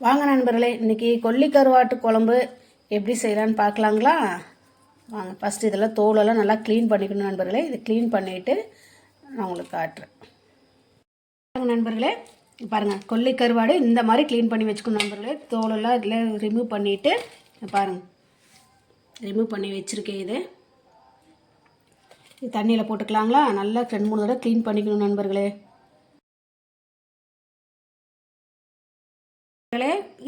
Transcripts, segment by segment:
வாங்க நண்பர்களே இன்றைக்கி கொல்லிக்கருவாட்டு குழம்பு எப்படி செய்யலான்னு பார்க்கலாங்களா? வாங்க ஃபஸ்ட்டு இதெல்லாம் தோலெல்லாம் நல்லா க்ளீன் பண்ணிக்கணும் நண்பர்களே. இதை க்ளீன் பண்ணிவிட்டு நான் உங்களுக்கு காட்டுறேன். வாங்க நண்பர்களே பாருங்கள் கொல்லி கருவாடு இந்த மாதிரி க்ளீன் பண்ணி வச்சுக்கணும் நண்பர்களே. தோலெல்லாம் இதில் ரிமூவ் பண்ணிவிட்டு பாருங்கள் ரிமூவ் பண்ணி வச்சுருக்கேன் இது. இது தண்ணியில் போட்டுக்கலாங்களா? நல்லா ரெண்டு மூணு தடவை க்ளீன் பண்ணிக்கணும் நண்பர்களே.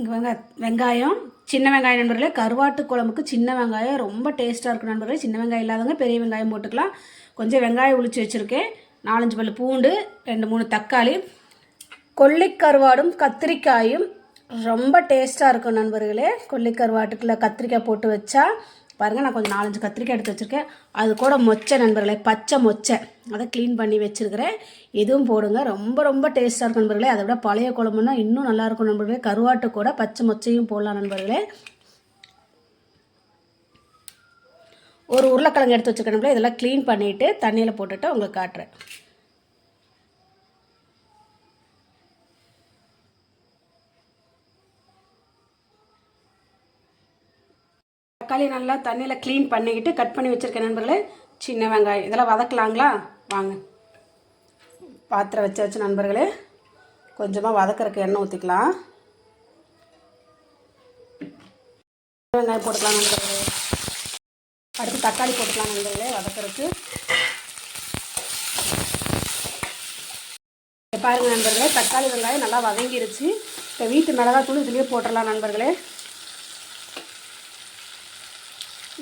இங்கே வெங்க வெங்காயம் சின்ன வெங்காயம் நண்பர்களே. கருவாட்டு குழம்புக்கு சின்ன வெங்காயம் ரொம்ப டேஸ்ட்டாக இருக்கும் நண்பர்களே. சின்ன வெங்காயம் இல்லாதவங்க பெரிய வெங்காயம் போட்டுக்கலாம். கொஞ்சம் வெங்காயம் உளிச்சு வச்சுருக்கேன். நாலஞ்சு பல் பூண்டு ரெண்டு மூணு தக்காளி. கொல்லிக்கருவாடும் கத்திரிக்காயும் ரொம்ப டேஸ்ட்டாக இருக்கும் நண்பர்களே. கொல்லிக்கருவாட்டுக்குள்ளே கத்திரிக்காய் போட்டு வச்சா பாருங்கள் நான் கொஞ்சம் நாலஞ்சு கத்திரிக்காய் எடுத்து வச்சுருக்கேன். அது கூட மொச்சை நண்பர்களே பச்சை மொச்சை. அதை க்ளீன் பண்ணி வச்சுருக்கிறேன். இதுவும் போடுங்க. ரொம்ப ரொம்ப டேஸ்ட்டாக இருக்கும் நண்பர்களே. அதை விட பழைய குழம்புனா இன்னும் நல்லாயிருக்கும் நண்பர்களே. கருவாட்டு கூட பச்சை மொச்சையும் போடலாம் நண்பர்களே. ஒரு உருளைக்கிழங்கு எடுத்து வச்சுருக்கேன் இதெல்லாம் க்ளீன் பண்ணிவிட்டு தண்ணியில் போட்டுட்டு உங்களுக்கு காட்டுறேன். தக்காளி நல்லா தண்ணியில் க்ளீன் பண்ணிக்கிட்டு கட் பண்ணி வச்சுருக்கேன் நண்பர்களே சின்ன வெங்காயம். இதெல்லாம் வதக்கலாங்களா? வாங்க. பாத்திரம் வச்சாச்சு நண்பர்களே. கொஞ்சமாக வதக்கறக்கு எண்ணெய் ஊற்றிக்கலாம் வெங்காயம் போட்டுக்கலாம் நண்பர்களே. அடுத்து தக்காளி போட்டுக்கலாம் நண்பர்களே வதக்கறதுக்கு. பாருங்கள் நண்பர்களே தக்காளி வெங்காயம் நல்லா வதங்கிருச்சு. இப்போ வீட்டு மிளகாய் தூள் இதுலேயே போட்டுடலாம் நண்பர்களே.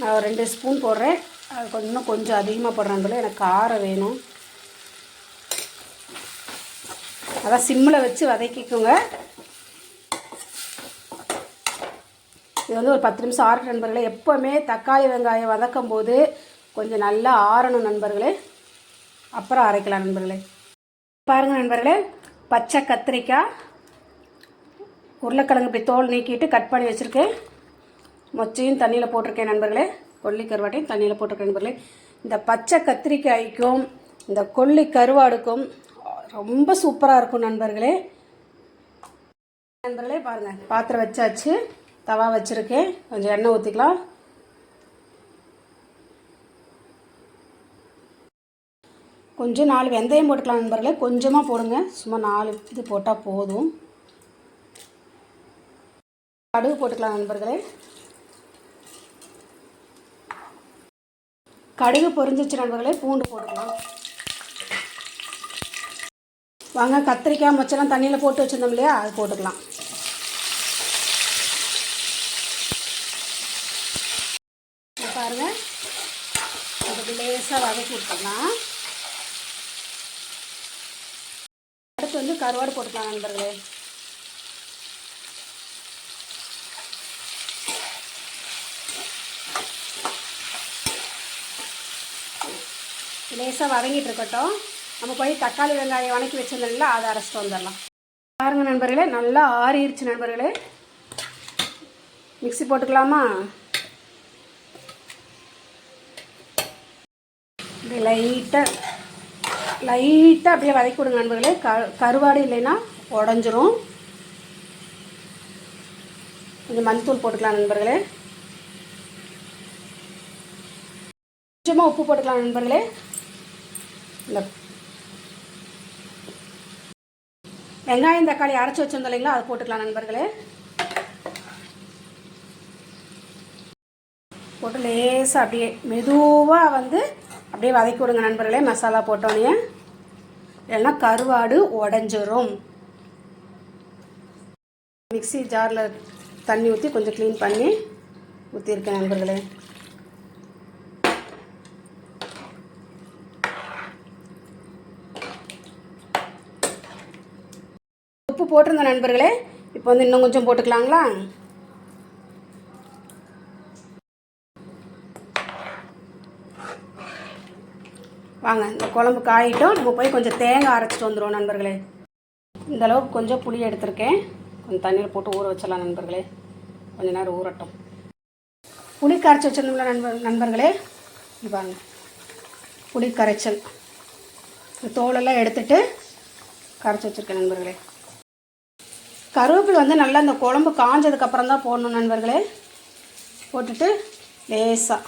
நான் ரெண்டு ஸ்பூன் போடுறேன். அது கொஞ்சம் இன்னும் கொஞ்சம் அதிகமாக போடுறேன் எனக்கு காரம் வேணும். அதான் சிம்மில் வச்சு வதக்கிக்கோங்க. இது வந்து ஒரு பத்து நிமிஷம் ஆறு நண்பர்களே. எப்போவுமே தக்காளி வெங்காயம் வதக்கும் போது கொஞ்சம் நல்லா ஆறணும் நண்பர்களே. அப்புறம் அரைக்கலாம் நண்பர்களே. பாருங்கள் நண்பர்களே. பச்சை கத்திரிக்காய் உருளைக்கிழங்கு இப்படி தோல் நீக்கிட்டு கட் பண்ணி வச்சுருக்கேன். மொச்சையும் தண்ணியில் போட்டிருக்கேன் நண்பர்களே. கொல்லி கருவாட்டையும் தண்ணியில் போட்டிருக்கேன் நண்பர்களே. இந்த பச்சை கத்திரிக்காய்க்கும் இந்த கொல்லி கருவாடுக்கும் ரொம்ப சூப்பராக இருக்கும் நண்பர்களே. நண்பர்களே பாருங்கள் பாத்திரம் வச்சாச்சு. தவா வச்சுருக்கேன். கொஞ்சம் எண்ணெய் ஊற்றிக்கலாம் கொஞ்சம் நாலு வெந்தயம் போட்டுக்கலாம் நண்பர்களே. கொஞ்சமாக போடுங்க. சும்மா நாலு இது போட்டால் போதும். கடுகு போட்டுக்கலாம் நண்பர்களே. கடுகு பொரிஞ்சிச்சு நண்பர்களே பூண்டு போட்டுக்கலாம். வாங்க கத்திரிக்காய் மொச்செல்லாம் தண்ணியில் போட்டு வச்சுருந்தோம் இல்லையா அது போட்டுக்கலாம். பாருங்கள் அதுக்கு லேசாக வதக்கி விட்டுக்கலாம் அடுத்து வந்து கருவாடு போட்டுக்கலாம் நண்பர்களே. லேசாக வதங்கிட்டு இருக்கட்டும். நம்ம போய் தக்காளி வெங்காயம் வணக்கி வச்சிருந்தோம்ல அதை அரைச்சிட்டு வந்துடலாம். பாருங்கள் நண்பர்களே நல்லா ஆறிடுச்சு நண்பர்களே. மிக்சி போட்டுக்கலாமா? இப்படி லைட்டாக லைட்டாக அப்படியே வதக்கி விடுங்க நண்பர்களே. க கருவாடு இல்லைன்னா உடஞ்சிரும். கொஞ்சம் மஞ்சத்தூள் போட்டுக்கலாம் நண்பர்களே. கொஞ்சமாக உப்பு போட்டுக்கலாம் நண்பர்களே. இந்த வெங்காயம் தக்காளி அரைச்சி வச்சிருந்தோம் இல்லைங்களா? அதை போட்டுக்கலாம் நண்பர்களே. போட்டு லேசாக அப்படியே மெதுவாக வந்து அப்படியே வதக்கி விடுங்க நண்பர்களே. மசாலா போட்டோன்னே இல்லைன்னா கருவாடு உடஞ்சிரும். மிக்சி ஜாரில் தண்ணி ஊற்றி கொஞ்சம் க்ளீன் பண்ணி ஊற்றிருக்கேன் நண்பர்களே. உப்பு போட்டிருந்த நண்பர்களே. இப்போ வந்து இன்னும் கொஞ்சம் போட்டுக்கலாங்களா? வாங்க இந்த குழம்பு காயிட்டும். நம்ம போய் கொஞ்சம் தேங்காய் அரைச்சிட்டு வந்துடுவோம் நண்பர்களே. இந்த அளவுக்கு கொஞ்சம் புளி எடுத்திருக்கேன். கொஞ்சம் தண்ணியில் போட்டு ஊற வச்சிடலாம் நண்பர்களே. கொஞ்ச நேரம் ஊறட்டும். புளி கரைச்சி வச்சிருந்தோம்ல நண்பர் நண்பர்களே. பாருங்க. புளி கரைச்சல். தோலெல்லாம் எடுத்துட்டு கரைச்சி வச்சுருக்கேன் நண்பர்களே. கருவேப்பிலை வந்து நல்லா இந்த குழம்பு காஞ்சதுக்கப்புறம் தான் போடணும் நண்பர்களே. போட்டுட்டு லேசாக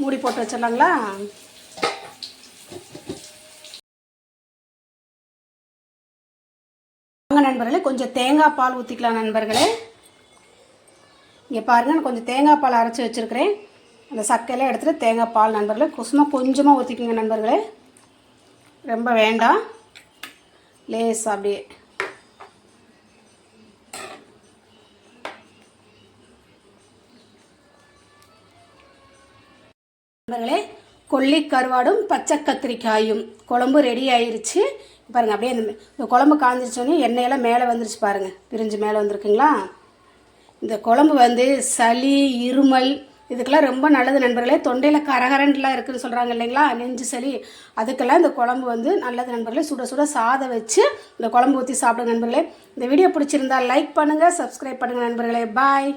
மூடி போட்டு வச்சிடலாங்களா? வாங்க நண்பர்களே கொஞ்சம் தேங்காய் பால் ஊற்றிக்கலாம் நண்பர்களே. இங்கே பாருங்கள் நான் கொஞ்சம் தேங்காய் பால் அரைச்சி வச்சுருக்கிறேன். அந்த சக்கையெல்லாம் எடுத்துகிட்டு தேங்காய் பால் நண்பர்களே குசுமா கொஞ்சமாக ஊற்றிக்கோங்க நண்பர்களே. ரொம்ப வேண்டாம். லேஸ் அப்படியே. நண்பர்களே கொல்லி கருவாடும் பச்சை கத்திரிக்காயும். குழம்பு ரெடி ஆயிருச்சு. பாருங்கள் அப்படியே இந்த இந்த குழம்பு காஞ்சிருச்சோன்னே எண்ணெயெல்லாம் மேலே வந்துருச்சு பாருங்கள் பிரிஞ்சு மேலே வந்திருக்குங்களா? இந்த குழம்பு வந்து சளி இருமல் இதுக்கெல்லாம் ரொம்ப நல்லது நண்பர்களே. தொண்டையில் கரகரன்லாம் இருக்குதுன்னு சொல்கிறாங்க இல்லைங்களா? நெஞ்சு சளி. அதுக்கெல்லாம் இந்த குழம்பு வந்து நல்லது நண்பர்களே. சுட சுட சாதம் வச்சு இந்த குழம்பு ஊற்றி சாப்பிடுங்க நண்பர்களே. இந்த வீடியோ பிடிச்சிருந்தா லைக் பண்ணுங்கள் சப்ஸ்கிரைப் பண்ணுங்கள் நண்பர்களே. பாய்